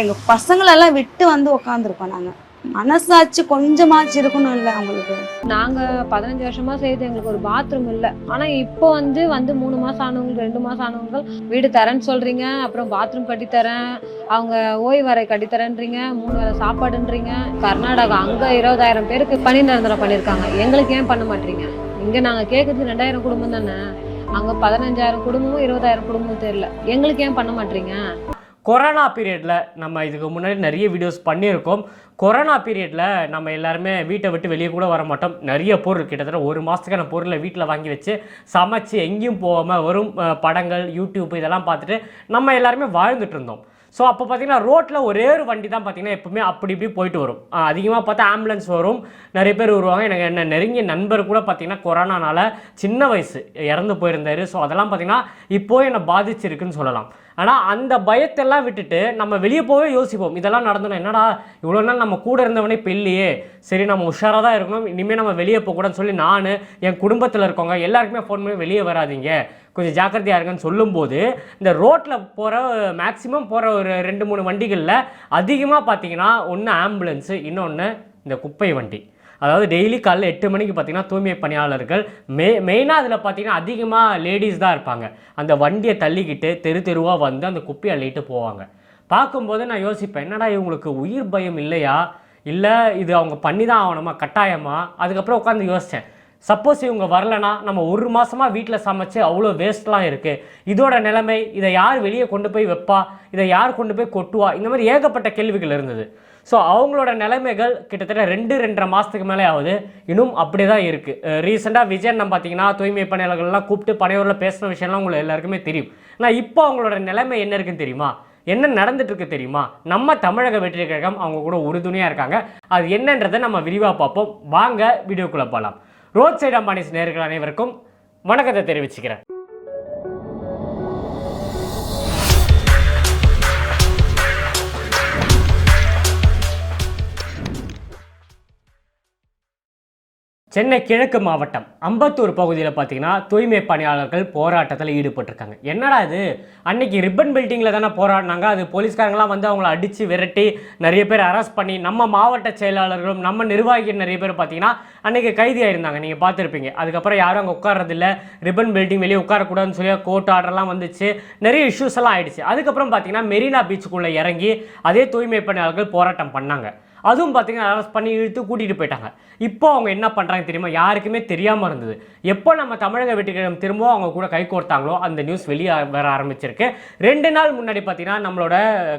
எங்கள் பசங்களெல்லாம் விட்டு வந்து உக்காந்துருக்கோம் நாங்கள் மனசாட்சி கொஞ்சமாச்சு இருக்கணும் இல்லை அவங்களுக்கு. நாங்க பதினஞ்சு வருஷமா செய்து எங்களுக்கு ஒரு பாத்ரூம் இல்ல. ஆனா இப்போ வந்து வந்து மூணு மாசம் ஆனவங்க ரெண்டு மாசம் ஆனவங்க வீடு தரேன்னு சொல்றீங்க அப்புறம் பாத்ரூம் கட்டி தரேன் அவங்க ஓய்வறை கட்டி தரேன்றீங்க மூணு வேளை சாப்பாடுன்றீங்க. கர்நாடகா அங்க இருபதாயிரம் பேருக்கு பணி நிரந்தரம் பண்ணிருக்காங்க. எங்களுக்கு ஏன் பண்ண மாட்டீங்க? இங்க நாங்க கேக்குறது ரெண்டாயிரம் குடும்பம் தானே? அங்க பதினஞ்சாயிரம் குடும்பமும் இருபதாயிரம் குடும்பமும் தெரியல. எங்களுக்கு ஏன் பண்ண மாட்டீங்க? கொரோனா பீரியடில் நம்ம இதுக்கு முன்னாடி நிறைய வீடியோஸ் பண்ணியிருக்கோம். கொரோனா பீரியடில் நம்ம எல்லாருமே வீட்டை விட்டு வெளியே கூட வர மாட்டோம். நிறைய பொருள் கிட்டத்தட்ட ஒரு மாதத்துக்கான பொருளை வீட்டில் வாங்கி வச்சு சமைச்சு எங்கேயும் போகாமல் வரும் படங்கள் யூடியூப் இதெல்லாம் பார்த்துட்டு நம்ம எல்லாருமே வாழ்ந்துட்டு இருந்தோம். ஸோ அப்போ பார்த்தீங்கன்னா ரோட்டில் ஒரே ஒரு வண்டி தான் பார்த்தீங்கன்னா எப்பவுமே அப்படி இப்படி போயிட்டு வரும். அதிகமாக பார்த்தா ஆம்புலன்ஸ் வரும். நிறைய பேர் வருவாங்க. எனக்கு என்ன நெருங்கிய நண்பர் கூட பார்த்தீங்கன்னா கொரோனானால சின்ன வயசு இறந்து போயிருந்தார். ஸோ அதெல்லாம் பார்த்தீங்கன்னா இப்போ என்னை பாதிச்சிருக்குன்னு சொல்லலாம். ஆனால் அந்த பயத்தெல்லாம் விட்டுட்டு நம்ம வெளியே போவே யோசிப்போம். இதெல்லாம் நடந்தணும் என்னடா இவ்வளோ நாள் நம்ம கூட இருந்தவனே இப்போ இல்லையே. சரி நம்ம உஷாராக தான் இருக்கணும். இனிமேல் நம்ம வெளியே போகக்கூடாதுன்னு சொல்லி நான் என் குடும்பத்தில் இருக்கவங்க எல்லாருக்குமே ஃபோன் பண்ணி வெளியே வராதீங்க. கொஞ்சம் ஜாக்கிரதையாக இருங்கன்னு சொல்லும்போது இந்த ரோட்டில் போகிற மேக்ஸிமம் போகிற ஒரு ரெண்டு மூணு வண்டிகளில் அதிகமாக பார்த்தீங்கன்னா ஒன்று ஆம்புலன்ஸு இன்னொன்று இந்த குப்பை வண்டி. அதாவது டெய்லி காலைல எட்டு மணிக்கு பார்த்தீங்கன்னா தூய்மை பணியாளர்கள் மெ மெயினாக அதில் பார்த்தீங்கன்னா அதிகமாக லேடிஸ் தான் இருப்பாங்க. அந்த வண்டியை தள்ளிக்கிட்டு தெரு தெருவாக வந்து அந்த குப்பையை அள்ளிட்டு போவாங்க. பார்க்கும்போது நான் யோசிப்பேன் என்னடா இவங்களுக்கு உயிர் பயம் இல்லையா? இல்லை இது அவங்க பண்ணி தான் ஆகணுமா? கட்டாயமா? அதுக்கப்புறம் உட்காந்து யோசித்தேன் சப்போஸ் இவங்க வரலனா நம்ம ஒரு மாதமாக வீட்டில் சமைச்சு அவ்வளோ வேஸ்ட்லாம் இருக்குது இதோட நிலைமை இதை யார் வெளியே கொண்டு போய் வைப்பா? இதை யார் கொண்டு போய் கொட்டுவா? இந்த மாதிரி ஏகப்பட்ட கேள்விகள் இருந்தது. ஸோ அவங்களோட நிலைமைகள் கிட்டத்தட்ட ரெண்டு ரெண்டரை மாதத்துக்கு மேலே ஆகுது. இன்னும் அப்படி தான் இருக்குது ரீசெண்டாக விஜயன் நம்ம பார்த்தீங்கன்னா தூய்மை பணியாளர்கள்லாம் கூப்பிட்டு பனையூரில் பேசின விஷயம்லாம் உங்களுக்கு எல்லாருக்குமே தெரியும். ஆனால் இப்போ அவங்களோட நிலைமை என்ன இருக்குன்னு தெரியுமா? என்ன நடந்துட்டுருக்கு தெரியுமா? நம்ம தமிழக வெற்றி கழகம் அவங்க கூட உறுதுணையாக இருக்காங்க. அது என்னன்றதை நம்ம விரிவாக பார்ப்போம். வாங்க வீடியோக்குள்ளே போகலாம் ரோட் சைட் அம்பானிஸ் நேர்கள் அனைவருக்கும் வணக்கத்தை தெரிவிச்சுக்கிறேன். சென்னை கிழக்கு மாவட்டம் அம்பத்தூர் பகுதியில் பார்த்தீங்கன்னா தூய்மை பணியாளர்கள் போராட்டத்தில் ஈடுபட்டிருக்காங்க. என்னடா இது? அன்னைக்கு ரிப்பன் பில்டிங்கில் தானே போராடினாங்க. அது போலீஸ்காரங்களாம் வந்து அவங்கள அடித்து விரட்டி நிறைய பேர் அரெஸ்ட் பண்ணி நம்ம மாவட்ட செயலாளர்களும் நம்ம நிர்வாகிகள் நிறைய பேர் பார்த்தீங்கன்னா அன்னைக்கு கைதி ஆயிருந்தாங்க நீங்கள் பார்த்துருப்பீங்க. அதுக்கப்புறம் யாரும் அங்கே உட்காரதில்ல ரிப்பன் பில்டிங் வெளியே உட்காரக்கூடாதுன்னு சொல்லி கோர்ட் ஆர்டர்லாம் வந்துச்சு. நிறைய இஷ்யூஸ் எல்லாம் ஆயிடுச்சு. அதுக்கப்புறம் பார்த்தீங்கன்னா மெரினா பீச்சுக்குள்ளே இறங்கி அதே தூய்மை பணியாளர்கள் போராட்டம் பண்ணாங்க. அதுவும் பார்த்தீங்கன்னா அரெஸ்ட் பண்ணி இழுத்து கூட்டிகிட்டு போயிட்டாங்க. இப்போ அவங்க என்ன பண்ணுறாங்க தெரியுமா? யாருக்குமே தெரியாமல் இருந்தது. எப்போ நம்ம தமிழக வெற்றிக்கிழமை திரும்பவும் அவங்க கூட கை கோர்த்தாங்களோ அந்த நியூஸ் வெளியே வர ஆரம்பிச்சிருக்கு. ரெண்டு நாள் முன்னாடி பார்த்தீங்கன்னா நம்மளோட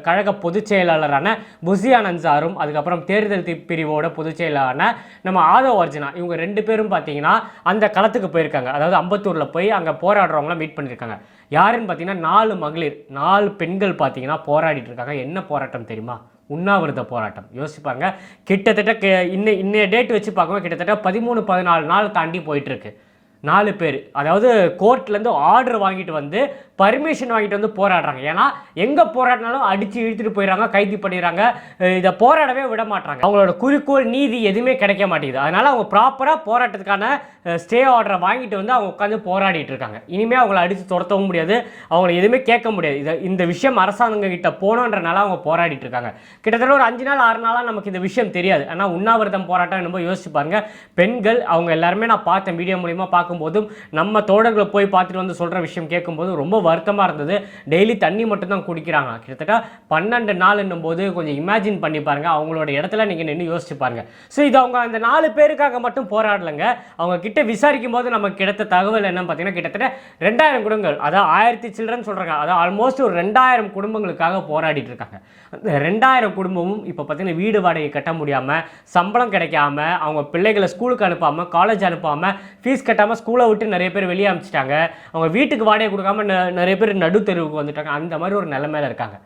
கழக பொதுச் செயலாளரான புசி ஆனந்த் சாரும் அதுக்கப்புறம் தேர்தல் பிரிவோட பொதுச் செயலாளரான நம்ம ஆதவ் அர்ஜுனா இவங்க ரெண்டு பேரும் பார்த்தீங்கன்னா அந்த களத்துக்கு போயிருக்காங்க. அதாவது அம்பத்தூரில் போய் அங்கே போராடுறவங்களாம் மீட் பண்ணியிருக்காங்க யாருன்னு பார்த்தீங்கன்னா நாலு மகளிர் நாலு பெண்கள் பார்த்தீங்கன்னா போராடிட்டு இருக்காங்க. என்ன போராட்டம் தெரியுமா? உண்ணாவிரத போராட்டம். யோசிப்பாங்க கிட்டத்தட்ட இன்ன இன்னைய டேட் வச்சு பார்க்கும்போது கிட்டத்தட்ட பதிமூணு பதினாலு நாள் தாண்டி போயிட்டு இருக்கு. நாலு பேர். அதாவது கோர்ட்லேருந்து ஆர்டர் வாங்கிட்டு வந்து பர்மிஷன் வாங்கிட்டு வந்து போராடுறாங்க. ஏன்னா எங்கே போராடினாலும் அடித்து இழுத்துட்டு போயிடுறாங்க கைது பண்ணிடுறாங்க இதை போராடவே விட மாட்டாங்க அவங்களோட குறிக்கோள் நீதி எதுவுமே கிடைக்க மாட்டேங்குது. அதனால் அவங்க ப்ராப்பராக போராட்டத்துக்கான ஸ்டே ஆர்டரை வாங்கிட்டு வந்து அவங்க உட்காந்து போராடிட்டு இருக்காங்க. இனிமேல் அவங்கள அடித்து துரத்தவும் முடியாது. அவங்கள எதுவுமே கேட்க முடியாது. இதை இந்த விஷயம் அரசாங்கம் கிட்ட போனோன்றனால அவங்க போராடிட்டு இருக்காங்க. கிட்டத்தட்ட ஒரு அஞ்சு நாள் ஆறு நாளாக நமக்கு இந்த விஷயம் தெரியாது. ஆனால் உண்ணாவிரதம் போராட்டம் என்னமோ யோசிச்சு பாருங்கள் பெண்கள் அவங்க எல்லாருமே நான் பார்த்தேன் வீடியோ மூலியமாக பார்க்கும்போதும் நம்ம தோழர்களை போய் பார்த்துட்டு வந்து சொல்கிற விஷயம் கேட்கும்போது ரொம்ப வருத்தமாக இருந்தது. டெய்லி தண்ணி மட்டும் தான் குடிக்கிறாங்க. கிட்டத்தட்ட பன்னெண்டு நாள் போது கொஞ்சம் இமேஜின் பண்ணி பாருங்க. அவங்களோட இடத்துல நீங்கள் நின்று யோசிச்சு பாருங்க. ஸோ இது அவங்க அந்த நாலு பேருக்காக மட்டும் போராடலைங்க. அவங்க கிட்ட விசாரிக்கும் போது நமக்கு கிடைத்த தகவல் என்னன்னு பார்த்தீங்கன்னா கிட்டத்தட்ட ரெண்டாயிரம் குடும்பங்கள் அதாவது ஆயிரத்தி சில்ட்ரன் சொல்கிறாங்க அதாவது ஆல்மோஸ்ட் ஒரு ரெண்டாயிரம் குடும்பங்களுக்காக போராடிட்டு இருக்காங்க. அந்த ரெண்டாயிரம் குடும்பமும் இப்போ பார்த்தீங்கன்னா வீடு வாடகை கட்ட முடியாமல் சம்பளம் கிடைக்காம அவங்க பிள்ளைகளை ஸ்கூலுக்கு அனுப்பாமல் காலேஜ் அனுப்பாமல் ஃபீஸ் கட்டாமல் ஸ்கூலை விட்டு நிறைய பேர் வெளியே அமைச்சிட்டாங்க. அவங்க வீட்டுக்கு வாடகை கொடுக்காம நிறைய பேர் நடுத்தெருவுக்கு வந்துட்டாங்க. அந்த மாதிரி ஒரு நிலைமையில இருக்காங்க.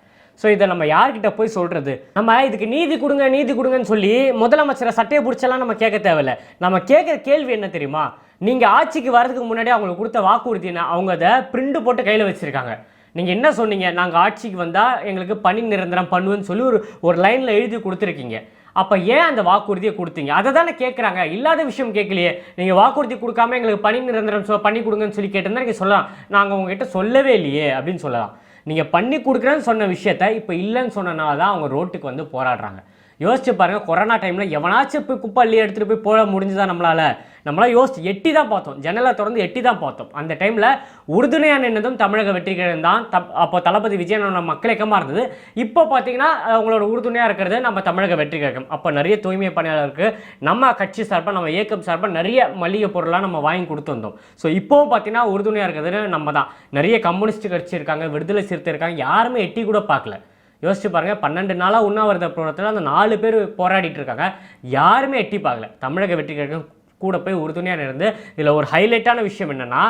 ஸோ இதை நம்ம யார்கிட்ட போய் சொல்கிறது நம்ம இதுக்கு நீதி கொடுங்க நீதி கொடுங்கன்னு சொல்லி முதலமைச்சரை சட்டையை பிடிச்செல்லாம் நம்ம கேட்க தேவையில்ல. நம்ம கேட்குற கேள்வி என்ன தெரியுமா? நீங்கள் ஆட்சிக்கு வரதுக்கு முன்னாடி அவங்களுக்கு கொடுத்த வாக்குறுதினா அவங்க அதை பிரிண்ட் போட்டு கையில் வச்சுருக்காங்க. நீங்கள் என்ன சொன்னீங்க? நாங்கள் ஆட்சிக்கு வந்தால் எங்களுக்கு பணி நிரந்தரம் பண்ணுவேன்னு சொல்லி ஒரு ஒரு லைனில் எழுதி கொடுத்துருக்கீங்க. அப்போ ஏன் அந்த வாக்குறுதியை கொடுத்தீங்க? அதை தானே கேட்குறாங்க இல்லாத விஷயம் கேட்கலையே நீங்கள் வாக்குறுதி கொடுக்காம எங்களுக்கு பணி நிரந்தரம் சொ- பண்ணி கொடுங்கன்னு சொல்லி கேட்டிருந்தா நீங்கள் சொல்லலாம். நாங்கள் உங்ககிட்ட சொல்லவே இல்லையே அப்படின்னு சொல்லலாம். நீங்கள் பண்ணி கொடுக்குறேன்னு சொன்ன விஷயத்த இப்போ இல்லைன்னு சொன்னனால தான் அவங்க ரோட்டுக்கு வந்து போராடுறாங்க. யோசிச்சு பாருங்கள் கொரோனா டைமில் எவனாச்சும் போய் குப்பள்ளி எடுத்துகிட்டு போய் போட முடிஞ்சுதா நம்மளால்? நம்மளாம் யோசிச்சு எட்டி தான் பார்த்தோம். ஜன்னலை திறந்து எட்டி தான் பார்த்தோம். அந்த டைமில் உறுதுணையாக என்னதும் தமிழக வெற்றிகரன் தான். தப் அப்போ தளபதி விஜயன் மக்கள் இயக்கமாக இருந்தது. இப்போ பார்த்தீங்கன்னா அவங்களோட உறுதுணையாக இருக்கிறது நம்ம தமிழக வெற்றி கழகம் அப்போ நிறைய தூய்மை பணியாளருக்கு நம்ம கட்சி சார்பாக நம்ம இயக்கம் சார்பாக நிறைய மளிகை பொருளாக நம்ம வாங்கி கொடுத்துருந்தோம் ஸோ இப்போவும் பார்த்தீங்கன்னா உறுதுணையாக இருக்கிறது நம்ம தான். நிறைய கம்யூனிஸ்ட் கட்சி இருக்காங்க விடுதலை சிறுத்தை இருக்காங்க. யாருமே எட்டி கூட பார்க்கல. யோசிச்சு பாருங்க பன்னெண்டு நாளாக உண்ணாவிரத போராட்டத்தில் அந்த நாலு பேர் போராடிட்டு இருக்காங்க. யாருமே எட்டி பார்க்கல. தமிழக வெற்றி கழகம் கூட போய் உறுதுணையாக இருந்து இதில் ஒரு ஹைலைட்டான விஷயம் என்னென்னா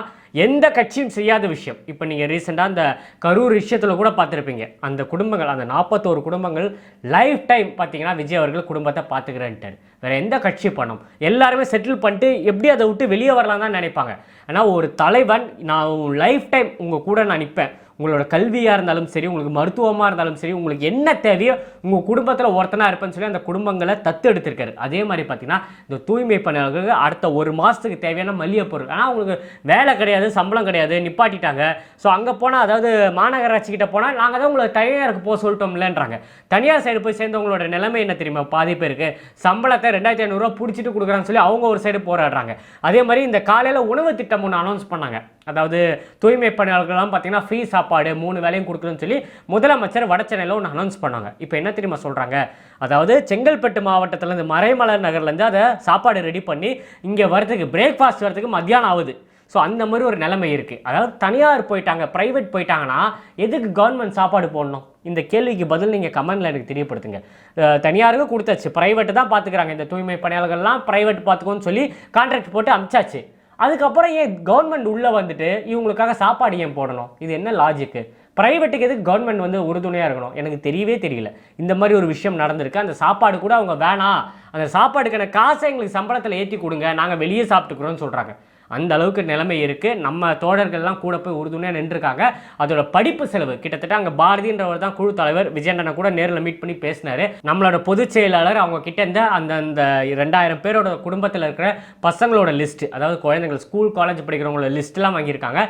எந்த கட்சியும் செய்யாத விஷயம். இப்போ நீங்கள் ரீசெண்டாக அந்த கரூர் விஷயத்தில் கூட பார்த்துருப்பீங்க. அந்த குடும்பங்கள் அந்த நாற்பத்தோரு குடும்பங்கள் லைஃப் டைம் பார்த்தீங்கன்னா விஜய் அவர்கள் குடும்பத்தை பார்த்துக்கிறேன்ட்டார். வேறு எந்த கட்சி பணம் எல்லாருமே செட்டில் பண்ணிட்டு எப்படி அதை விட்டு வெளியே வரலாம் தான் நினைப்பாங்க. ஆனால் ஒரு தலைவன் நான் லைஃப் டைம் உங்கள் கூட நான் நிற்பேன் உங்களோட கல்வியாக இருந்தாலும் சரி உங்களுக்கு மருத்துவமாக இருந்தாலும் சரி உங்களுக்கு என்ன தேவையோ உங்கள் குடும்பத்தில் ஒருத்தனாக இருப்பேன்னு சொல்லி அந்த குடும்பங்களை தத்து எடுத்திருக்காரு. அதே மாதிரி பார்த்தீங்கன்னா இந்த தூய்மை பணியாளர்களுக்கு அடுத்த ஒரு மாதத்துக்கு தேவையான மளிகை பொருள் ஆனால் உங்களுக்கு வேலை கிடையாது சம்பளம் கிடையாது நிப்பாட்டிட்டாங்க. ஸோ அங்கே போனால் அதாவது மாநகராட்சி கிட்ட போனால் நாங்கள் தான் உங்களை தனியாருக்கு போக சொல்லிட்டோம்லன்றாங்க. தனியார் சைடு போய் சேர்ந்தவங்களோட நிலைமை என்ன தெரியுமா? பாதி பேருக்கு சம்பளத்தை ரெண்டாயிரத்தி ஐநூறுரூவா பிடிச்சிட்டு கொடுக்குறான்னு சொல்லி அவங்க ஒரு சைடு போராடுறாங்க. அதே மாதிரி இந்த காலையில் உணவு திட்டம் ஒன்று அனௌன்ஸ் பண்ணாங்க. அதாவது தூய்மை பணியாளர்கள்லாம் பார்த்தீங்கன்னா ஃப்ரீ சாப்பாடு மூணு வேலையும் கொடுக்குறேன்னு சொல்லி முதலமைச்சர் வட சென்னையில் ஒன்று அனௌன்ஸ் பண்ணாங்க. இப்போ என்ன தெரியுமா சொல்கிறாங்க அதாவது செங்கல்பட்டு மாவட்டத்துலேருந்து மறைமலர் நகர்லேருந்து அதை சாப்பாடு ரெடி பண்ணி இங்கே வரதுக்கு பிரேக்ஃபாஸ்ட் வரதுக்கு மத்தியானம் ஆகுது. ஸோ அந்த மாதிரி ஒரு நிலைமை இருக்குது அதாவது தனியார் போயிட்டாங்க ப்ரைவேட் போயிட்டாங்கன்னா எதுக்கு கவர்மெண்ட் சாப்பாடு போடணும்? இந்த கேள்விக்கு பதில் நீங்கள் கமெண்டில் எனக்கு தெரியப்படுத்துங்க. தனியாருக்கும் தனியாருக்கு கொடுத்தாச்சு. ப்ரைவேட்டு தான் பார்த்துக்கிறாங்க இந்த தூய்மை பணியாளர்கள்லாம் ப்ரைவேட் பார்த்துக்கோன்னு சொல்லி கான்ட்ராக்ட் போட்டு அமிச்சாச்சு. அதுக்கப்புறம் ஏன் கவர்மெண்ட் உள்ளே வந்துட்டு இவங்களுக்காக சாப்பாடு ஏன் போடணும்? இது என்ன லாஜிக்கு ப்ரைவேட்டுக்கு எதுக்கு கவர்மெண்ட் வந்து உறுதுணையாக இருக்கணும்? எனக்கு தெரியவே தெரியல. இந்த மாதிரி ஒரு விஷயம் நடந்திருக்கு. அந்த சாப்பாடு கூட அவங்க வேணாம். அந்த சாப்பாடுக்கான காசை எங்களுக்கு சம்பளத்தில் ஏற்றி கொடுங்க. நாங்கள் வெளியே சாப்பிட்டுக்கிறோம்னு சொல்கிறாங்க அந்த அளவுக்கு நிலைமை இருக்குது நம்ம தோழர்கள்லாம் கூட போய் உறுதுணையாக நின்றுருக்காங்க. அதோட படிப்பு செலவு. கிட்டத்தட்ட அங்கே பாரதின்றவர் தான் குழு தலைவர். விஜயண்டனை கூட நேரில் மீட் பண்ணி பேசினாரு. நம்மளோட பொதுச் செயலாளர் அவங்க கிட்ட இருந்த அந்த அந்த ரெண்டாயிரம் பேரோட குடும்பத்தில் இருக்கிற பசங்களோட லிஸ்ட் அதாவது குழந்தைங்கள் ஸ்கூல் காலேஜ் படிக்கிறவங்களோட லிஸ்ட்லாம் வாங்கியிருக்காங்க.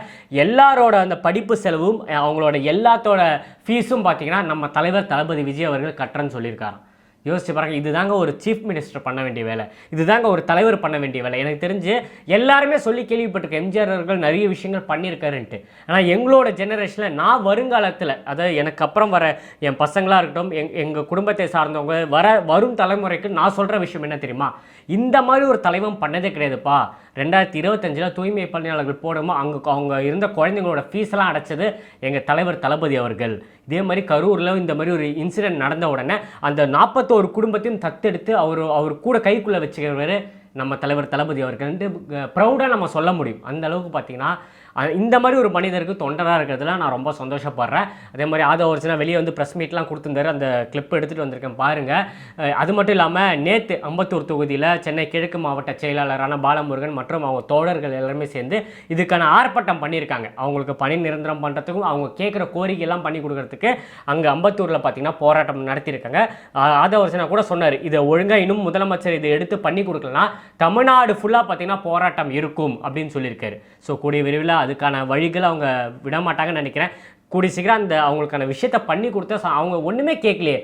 எல்லாரோட அந்த படிப்பு செலவும் அவங்களோட எல்லாத்தோட ஃபீஸும் பார்த்தீங்கன்னா நம்ம தலைவர் தளபதி விஜய் அவர்கள் கட்டுறேன்னு சொல்லியிருக்காங்க யோசிச்சு பாருங்க இதுதாங்க ஒரு சீஃப் மினிஸ்டர் பண்ண வேண்டிய வேலை. இதுதாங்க ஒரு தலைவர் பண்ண வேண்டிய வேலை. எனக்கு தெரிஞ்சு எல்லாருமே சொல்லி கேள்விப்பட்டிருக்கேன் எம்ஜிஆர் அவர்கள் நிறைய விஷயங்கள் பண்ணியிருக்காருன்ட்டு. ஆனால் எங்களோட ஜெனரேஷனில் நான் வருங்காலத்தில் அதாவது எனக்கு அப்புறம் வர என் பசங்களாக இருக்கட்டும் எங் எங்கள் குடும்பத்தை சார்ந்தவங்க வர வரும் தலைமுறைக்கு நான் சொல்கிற விஷயம் என்ன தெரியுமா? இந்த மாதிரி ஒரு தலைவன் பண்ணதே கிடையாதுப்பா. ரெண்டாயிரத்தி இருபத்தஞ்சில் தூய்மை பணியாளர்கள் போடுமோ அங்கே அவங்க இருந்த குழந்தைங்களோட ஃபீஸ்லாம் அடைச்சது எங்கள் தலைவர் தளபதி அவர்கள். இதே மாதிரி கரூரில் இந்த மாதிரி ஒரு இன்சிடென்ட் நடந்த உடனே அந்த நாற்பத்தோரு குடும்பத்தையும் தத்தெடுத்து அவர் அவர் கூட கைக்குள்ளே வச்சுக்கிறவர் நம்ம தலைவர் தளபதி அவர்கள். ப்ரௌடாக நம்ம சொல்ல முடியும். அந்த அளவுக்கு பார்த்தீங்கன்னா இந்த மாதிரி ஒரு மனிதருக்கு தொண்டராக இருக்கிறதுல நான் ரொம்ப சந்தோஷப்படுறேன். அதே மாதிரி ஆதவ ஒரிஜினா வெளியே வந்து ப்ரெஸ் மீட்லாம் கொடுத்துருந்தாரு. அந்த கிளிப் எடுத்துகிட்டு வந்திருக்கேன் பாருங்கள் அது மட்டும் இல்லாமல் நேற்று அம்பத்தூர் தொகுதியில் சென்னை கிழக்கு மாவட்ட செயலாளரான பாலமுருகன் மற்றும் அவங்க தோழர்கள் எல்லாருமே சேர்ந்து இதுக்கான ஆர்ப்பாட்டம் பண்ணியிருக்காங்க. அவங்களுக்கு பணி நிரந்தரம் பண்ணுறதுக்கும் அவங்க கேட்குற கோரிக்கையெல்லாம் பண்ணி கொடுக்கறதுக்கு அங்கே அம்பத்தூரில் பார்த்தீங்கன்னா போராட்டம் நடத்தியிருக்காங்க. ஆ- ஆதவ ஒரிஜினா கூட சொன்னார் இதை ஒழுங்காக இன்னும் முதலமைச்சர் இதை எடுத்து பண்ணி கொடுக்கலனா தமிழ்நாடு ஃபுல்லாக பார்த்தீங்கன்னா போராட்டம் இருக்கும் அப்படின்னு சொல்லியிருக்காரு. ஸோ கூடிய விரைவில் அதுக்கான வழிகள் அவங்க விட மாட்டாங்கன்னு நினைக்கிறேன். கூடிய சீக்கிரம் அந்த அவங்களுக்கான விஷயத்த பண்ணி கொடுத்தா அவங்க ஒன்றுமே கேட்கலையே.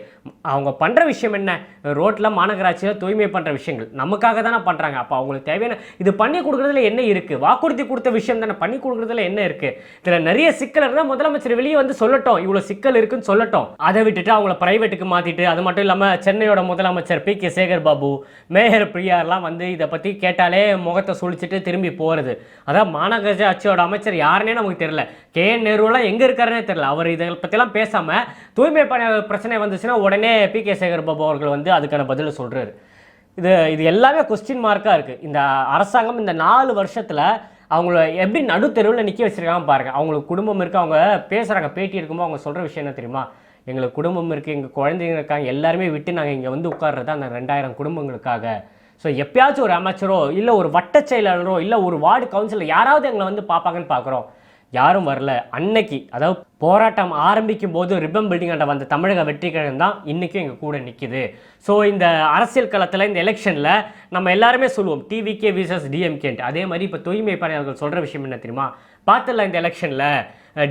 அவங்க பண்ணுற விஷயம் என்ன? ரோட்டில் மாநகராட்சியில் தூய்மை பண்ணுற விஷயங்கள். நமக்காக தானே பண்ணுறாங்க அப்போ அவங்களுக்கு தேவையான இது பண்ணி கொடுக்குறதுல என்ன இருக்குது வாக்குறுதி கொடுத்த விஷயம் தானே பண்ணி கொடுக்குறதுல என்ன இருக்குது இதில் நிறைய சிக்கல் இருந்தால் முதலமைச்சர் வெளியே வந்து சொல்லட்டும். இவ்வளோ சிக்கல் இருக்குன்னு சொல்லட்டும். அதை விட்டுட்டு அவங்கள ப்ரைவேட்டுக்கு மாற்றிட்டு அது மட்டும் இல்லாமல் சென்னையோட முதலமைச்சர் P K Sekar Babu mayor பிரியார்லாம் வந்து இதை பற்றி கேட்டாலே முகத்தை சுழிச்சிட்டு திரும்பி போகிறது அதான் மாநகராட்சியோட அமைச்சர் யாருன்னே நமக்கு தெரியல. கே என் நேருலாம் எங்கே என்னன்னே தெரியல. அவர் இதை பற்றிலாம் பேசாமல் தூய்மை பணியாளர் பிரச்சனை வந்துச்சுன்னா உடனே பி கே சேகர் பாபு அவர்கள் வந்து அதுக்கான பதிலை சொல்கிறாரு இது இது எல்லாமே கொஸ்டின் மார்க்காக இருக்குது இந்த அரசாங்கம் இந்த நாலு வருஷத்தில் அவங்கள எப்படி நடுத்தெருவில் நிற்க வச்சுருக்காங்க பாருங்க. அவங்களுக்கு குடும்பம் இருக்குது அவங்க பேசுகிறாங்க பேட்டி இருக்கும்போது அவங்க சொல்கிற விஷயம் என்ன தெரியுமா? எங்களுக்கு குடும்பம் இருக்குது எங்கள் குழந்தைங்க இருக்காங்க எல்லாருமே விட்டு நாங்கள் இங்கே வந்து உட்கார்றது அந்த ரெண்டாயிரம் குடும்பங்களுக்காக. ஸோ எப்பயாச்சும் ஒரு அமைச்சரோ இல்லை ஒரு வட்ட செயலாளரோ இல்லை ஒரு வார்டு கவுன்சிலர் யாராவது எங்களை வந்து பார்ப்பாங்கன்னு பார்க்குறோம் யாரும் வரல. அன்னைக்கு அதாவது போராட்டம் ஆரம்பிக்கும் போது ரிப்பன் பில்டிங்காண்ட வந்த தமிழக வெற்றி கழகம் தான் இன்றைக்கும் எங்கள் கூட நிற்கிது ஸோ இந்த அரசியல் களத்தில் இந்த எலெக்ஷனில் நம்ம எல்லாருமே சொல்லுவோம் டிவிகே விசஸ் டிஎம்கேன்ட்டு அதே மாதிரி இப்போ தூய்மை பணியாளர்கள் சொல்கிற விஷயம் என்ன தெரியுமா? பார்த்துல இந்த எலெக்ஷனில்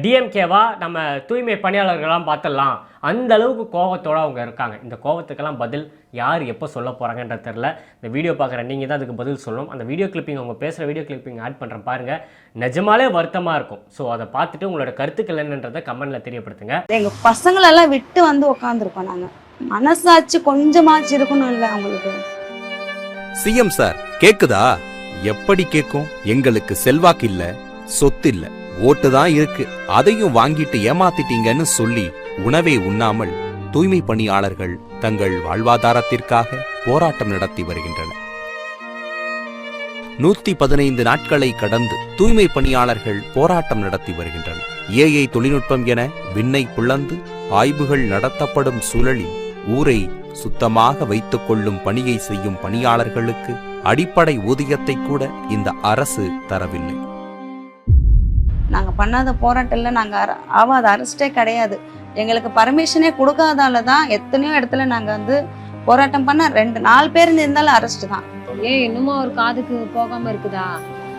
டிஎம்கேவா நம்ம தூய்மை பணியாளர்கள்லாம் பார்த்துடலாம். அந்த அளவுக்கு கோவத்தோட அவங்க இருக்காங்க. இந்த கோவத்துக்கெல்லாம் பதில் யார் எப்போ சொல்ல போகிறாங்கன்ற தெரில இந்த வீடியோ பார்க்குற நீங்கள் தான் அதுக்கு பதில் சொல்லணும். அந்த வீடியோ கிளிப்பிங் அவங்க பேசுகிற வீடியோ கிளிப்பிங் ஆட் பண்ணுறேன் பாருங்கள் நிஜமாலே வருத்தமாக இருக்கும். ஸோ அதை பார்த்துட்டு உங்களோட கருத்துக்கள் என்னன்றதை கமெண்ட்டில் தெரியப்படுத்துங்க. எங்க பசங்களெல்லாம் விட்டு வந்து உக்காந்துருக்கோம் நாங்க. மனசாட்சி கொஞ்சமாச்சு இருக்கணும் இல்லை அவங்களுக்கு. சிஎம் சார் கேக்குதா? எப்படி கேக்கும்? எங்களுக்கு செல்வாக்கு இல்ல சொத்து இல்ல. ஓட்டு தான் இருக்கு. அதையும் வாங்கிட்டு ஏமாத்திட்டீங்கன்னு சொல்லி உணவே உண்ணாமல் தூய்மை பணியாளர்கள் தங்கள் வாழ்வாதாரத்திற்காக போராட்டம் நடத்தி வருகின்றனர். நூத்தி பதினைந்து நாட்களை கடந்து தூய்மை பணியாளர்கள் போராட்டம் நடத்தி வருகின்றனர். ஏஐ தொழில்நுட்பம் என விண்ணை புலந்து ஆய்வுகள் நடத்தப்படும் சூழலில் ஊரை சுத்தமாக வைத்துக் கொள்ளும் பணியை செய்யும் பணியாளர்களுக்கு அடிப்படை ஊதியத்தை கூட இந்த அரசு தரவில்லை. நாங்கள் பண்ணாத போராட்டம் இல்லை நாங்கள் அர- ஆவாத அரெஸ்ட்டே கிடையாது. எங்களுக்கு பர்மிஷனே கொடுக்காதால தான் எத்தனையோ இடத்துல நாங்கள் வந்து போராட்டம் பண்ண ரெண்டு நாலு பேர் இருந்தாலும் அரெஸ்ட் தான். ஏன் இன்னுமா ஒரு காதுக்கு போகாமல் இருக்குதா?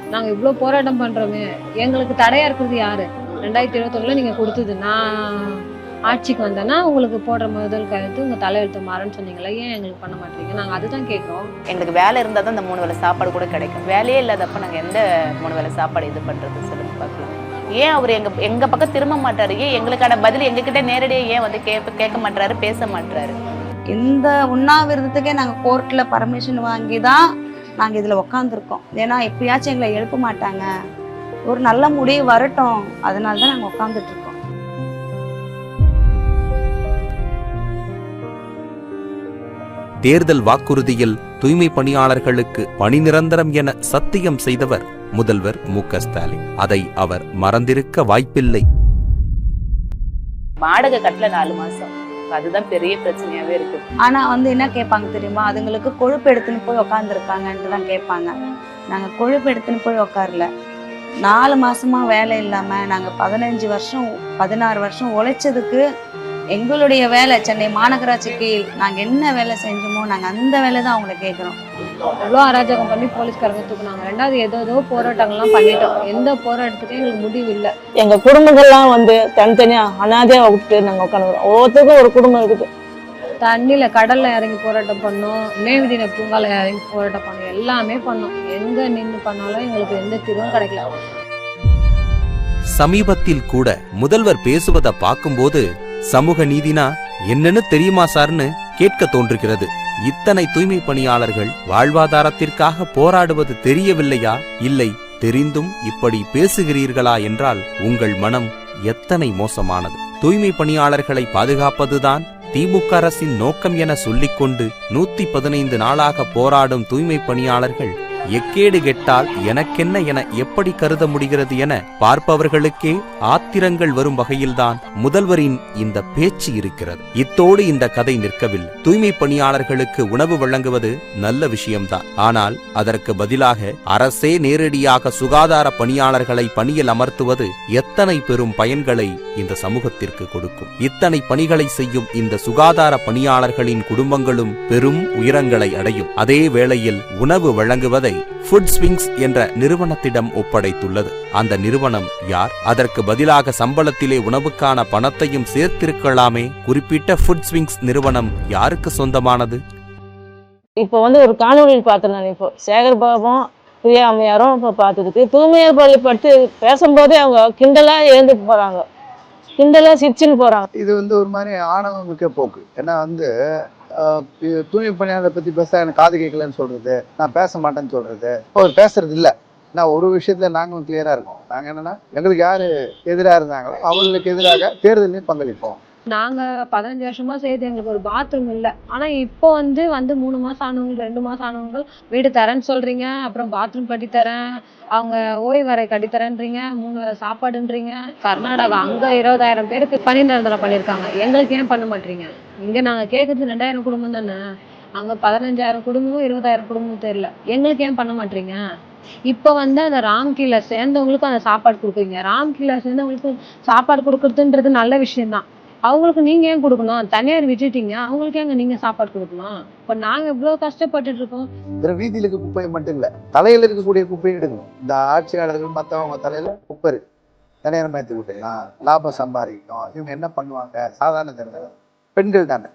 நாங்கள் இவ்வளோ போராட்டம் பண்ணுறோமே எங்களுக்கு தடையாக இருக்கிறது யாரு? ரெண்டாயிரத்தி இருபத்தொன்னில் நீங்கள் கொடுத்தது நான் ஆட்சிக்கு வந்தேன்னா உங்களுக்கு போடுற முதல் கழுத்து உங்க தலையெழுத்து மாறன்னு சொன்னீங்களா ஏன் எங்களுக்கு பண்ண மாட்டீங்க? நாங்க அதுதான் கேட்குறோம் எங்களுக்கு வேலை இருந்தால் தான் இந்த மூணு வேளை சாப்பாடு கூட கிடைக்கும். வேலையே இல்லாதப்ப நாங்கள் எந்த மூணு வேளை சாப்பாடு இது பண்ணுறது சொல்லுங்க பார்க்கலாம். ஏன் அவர் எங்க எங்க பக்கம் திரும்ப மாட்டாரு? ஏன் எங்களுக்கான பதில் எங்ககிட்ட நேரடியாக ஏன் வந்து கேட்க கேட்க மாட்டாரு பேச மாட்டாரு இந்த உண்ணாவிரதத்துக்கே நாங்க கோர்ட்ல பர்மிஷன் வாங்கி தான் நாங்க இதுல உக்காந்துருக்கோம். ஏன்னா எப்பயாச்சும் எங்களை எழுப்ப மாட்டாங்க. ஒரு நல்ல முடிவு வரட்டும். அதனால தான் நாங்க உட்காந்துட்டு தேர்தல் வாக்குறுதியில் தூய்மை பணியாளர்களுக்கு பணி நிரந்தரம் என சத்தியம் செய்தவர் முதல்வர் மு க ஸ்டாலின். அதை அவர் மறந்திருக்க வாய்ப்பில்லை. வாடகை கட்டல நாலு மாசம். அதுதான் பெரிய பிரச்சனையாவே இருக்கு. ஆனா வந்து என்ன கேட்பாங்க தெரியுமா? அதுங்களுக்கு கொழுப்பு எடுத்துன்னு போய் உக்காந்துருக்காங்கன்ட்டு தான் கேட்பாங்க நாங்க கொழுப்பு எடுத்துன்னு போய் உக்காரல. நாலு மாசமா வேலை இல்லாம நாங்க பதினஞ்சு வருஷம் பதினாறு வருஷம் உழைச்சதுக்கு எங்களுடைய வேலை சென்னை மாநகராட்சிக்கு நாங்க என்ன வேலை செஞ்சோமோ நாங்க அந்த வேலை தான் அவங்களை கேட்குறோம் எவ்வளோ அராஜகம் பண்ணி போலீஸ்காரங்க தூக்குனாங்க. ரெண்டாவது ஏதோ ஏதோ போராட்டங்கள்லாம் பண்ணிட்டோம். எந்த போராட்டத்துக்கும் எங்களுக்கு முடிவு இல்லை. எங்க குடும்பங்கள்லாம் வந்து தனித்தனியா அனாதையா விட்டு நாங்க உட்காந்துக்கிறோம் ஒவ்வொருத்தருக்கும் ஒரு குடும்பம் இருக்குது. தண்ணியில கடல்ல இறங்கி போராட்டம் பண்ணோம். மேவிதின பூங்கால இறங்கி போராட்டம் பண்ணோம். எல்லாமே பண்ணோம். எங்க நின்று பண்ணாலும் எங்களுக்கு எந்த தீர்வும் கிடைக்கல. சமீபத்தில் கூட முதல்வர் பேசுவத பார்க்கும்போது சமூக நீதினா என்னன்னு தெரியுமா சார்னு கேட்க தோன்றுகிறது. இத்தனை தூய்மை பணியாளர்கள் வாழ்வாதாரத்திற்காக போராடுவது தெரியவில்லையா? இல்லை தெரிந்தும் இப்படி பேசுகிறீர்களா என்றால் உங்கள் மனம் எத்தனை மோசமானது. தூய்மை பணியாளர்களை பாதுகாப்பதுதான் திமுக அரசின் நோக்கம் என சொல்லிக்கொண்டு நூத்தி பதினைந்து நாளாக போராடும் தூய்மை பணியாளர்கள் எக்கேடு கெட்டால் எனக்கென்ன என எப்படி கருத முடிகிறது என பார்ப்பவர்களுக்கே ஆத்திரங்கள் வரும் வகையில்தான் முதல்வரின் இந்த பேச்சு இருக்கிறது. இத்தோடு இந்த கதை நிற்கவில்லை. தூய்மை பணியாளர்களுக்கு உணவு வழங்குவது நல்ல விஷயம்தான். ஆனால் அதற்கு பதிலாக அரசே நேரடியாக சுகாதார பணியாளர்களை பணியில் அமர்த்துவது எத்தனை பெரும் பயன்களை இந்த சமூகத்திற்கு கொடுக்கும். இத்தனை பணிகளை செய்யும் இந்த சுகாதார பணியாளர்களின் குடும்பங்களும் பெரும் உயரங்களை அடையும். அதே வேளையில் உணவு வழங்குவதை ஃபுட் ஸ்விங்ஸ் என்ற நிறுவனத்திடம் ஒப்படைத்துள்ளது. அந்த நிறுவனம் யார்? அதற்கு பதிலாக சம்பளத்திலே உணவுக்கான பணத்தையும் சேர்த்திருக்கலாமே? குறிப்பிட்ட ஃபுட் ஸ்விங்ஸ் நிறுவனம் யாருக்கு சொந்தமானது? இப்போ வந்து ஒரு காணொலியில் பார்த்தேன் நான் இப்போ. சேகர் பாபும் பிரியா அம்மையாரும் இப்போ பார்த்ததுக்கு. தூய்மையார் பள்ளி பற்றி பேசும்போதே அவங்க கிண்டலா எழுந்துட்டு போறாங்க. கிண்டலா சிரிச்சுன்னு போறாங்க. இது வந்து ஒரு மாதிரி ஆணவம் மிக்க போக்கு. ஏன்னா வந்து தூய்மை பணியாளரை பத்தி பேச எனக்கு காது கேட்கலன்னு சொல்றது நான் பேச மாட்டேன்னு சொல்றது அவர் பேசுறது இல்ல. நான் ஒரு விஷயத்துல நாங்களும் கிளியரா இருக்கோம். நாங்க என்னன்னா எங்களுக்கு யாரு எதிராக இருந்தாங்களோ அவங்களுக்கு எதிராக தேர்தலையும் பங்களிப்போம். நாங்க பதினஞ்சு வருஷமா செய்து எங்களுக்கு ஒரு பாத்ரூம் இல்ல. ஆனா இப்போ வந்து வந்து மூணு மாசம் ஆனவங்க ரெண்டு மாசம் ஆனவங்க வீடு தரேன்னு சொல்றீங்க அப்புறம் பாத்ரூம் கட்டி தரேன் அவங்க ஓய்வறை கட்டித்தரேன்றீங்க மூணு சாப்பாடுன்றீங்க. கர்நாடகா அங்க இருபதாயிரம் பேருக்கு பணி நிரந்தரம் பண்ணிருக்காங்க. எங்களுக்கு ஏன் பண்ண மாட்டீங்க? இங்க நாங்க கேக்குறது ரெண்டாயிரம் குடும்பம் தானே. அங்க பதினஞ்சாயிரம் குடும்பமும் இருபதாயிரம் குடும்பமும் தெரியல. எங்களுக்கு ஏன் பண்ண மாட்டீங்க? இப்ப வந்து அந்த ராம்கீல சேர்ந்தவங்களுக்கும் அந்த சாப்பாடு கொடுக்குறீங்க. ராம்கீல சேர்ந்தவங்களுக்கு சாப்பாடு கொடுக்கறதுன்றது நல்ல விஷயம்தான். அவங்களுக்கு நீங்க ஏன் கொடுக்கணும்? தனியார் விட்டுட்டீங்க. அவங்களுக்கு ஏங்க நீங்க சாப்பாடு கொடுக்கலாம் இப்ப நாங்க இவ்வளவு கஷ்டப்பட்டுட்டு இருக்கோம். இந்த வீதியில இருக்க குப்பையை மட்டும் இல்ல தலையில இருக்கக்கூடிய குப்பையை எடுக்கணும். இந்த ஆட்சியாளர்கள் மத்தவங்க தலையில குப்பை இருக்கு. தனியார் மயத்து விட்டுலாம் லாபம் சம்பாதிக்கும் இவங்க என்ன பண்ணுவாங்க? சாதாரண ஜனங்கள் பெண்கள் தானே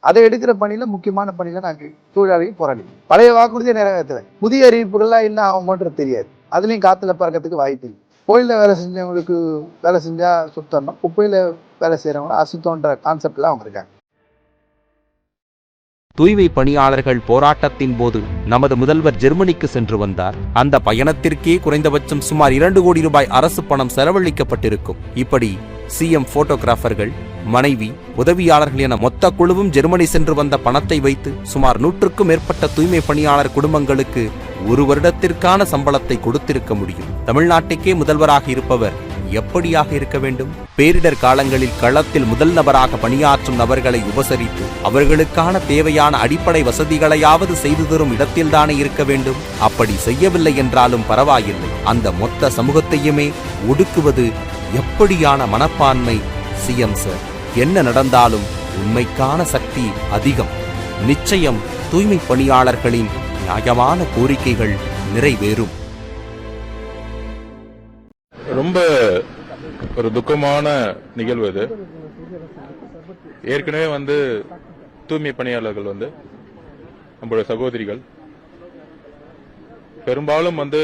அதை எடுக்கிற பணியில முக்கியமான பணியில நாங்கள் தொழிலாளி போராடி. பழைய வாக்குறுதியை நிறைவேற்றுறேன். புதிய அறிவிப்புகள்லாம் என்ன ஆகுமோன்றது தெரியாது. அதுலயும் காத்துல பறக்கிறதுக்கு வாய்ப்பு இல்லை. கோயிலில் வேலை செஞ்சவங்களுக்கு வேலை செஞ்சா சுத்தம்னா குப்பையில் வேலை செய்யறவங்க அசுத்தம்ன்ற கான்செப்டில் அவங்க இருக்காங்க. தூய்மை பணியாளர்கள் போராட்டத்தின் போது நமது முதல்வர் ஜெர்மனிக்கு சென்று வந்தார். அந்த பயணத்திற்கே குறைந்தபட்சம் சுமார் இரண்டு கோடி ரூபாய் அரசு பணம் செலவழிக்கப்பட்டிருக்கும். இப்படி சிஎம் போட்டோகிராஃபர்கள் மனைவி உதவியாளர்கள் என மொத்த குழுவும் ஜெர்மனி சென்று வந்த பணத்தை வைத்து சுமார் நூற்றுக்கும் மேற்பட்ட தூய்மை பணியாளர் குடும்பங்களுக்கு ஒரு வருடத்திற்கான சம்பளத்தை கொடுத்திருக்க முடியும். தமிழ்நாட்டுக்கே முதல்வராக இருப்பவர் எப்படியாக இருக்க வேண்டும்? பேரிடர் காலங்களில் களத்தில் முதல் நபராக பணியாற்றும் நபர்களை உபசரித்து அவர்களுக்கான தேவையான அடிப்படை வசதிகளையாவது செய்து தரும் இடத்தில்தானே இருக்க வேண்டும்? அப்படி செய்யவில்லை என்றாலும் பரவாயில்லை. அந்த மொத்த சமூகத்தையுமே ஒடுக்குவது எப்படியான மனப்பான்மை? சிஎம் சார் என்ன நடந்தாலும் உண்மைக்கான சக்தி அதிகம். நிச்சயம் தூய்மை பணியாளர்களின் நியாயமான கோரிக்கைகள் நிறைவேறும். ரொம்ப ஒரு துக்கமான நிகழ்வு இது. ஏற்கனவே வந்து தூய்மை பணியாளர்கள் வந்து நம்மளுடைய சகோதரிகள் பெரும்பாலும் வந்து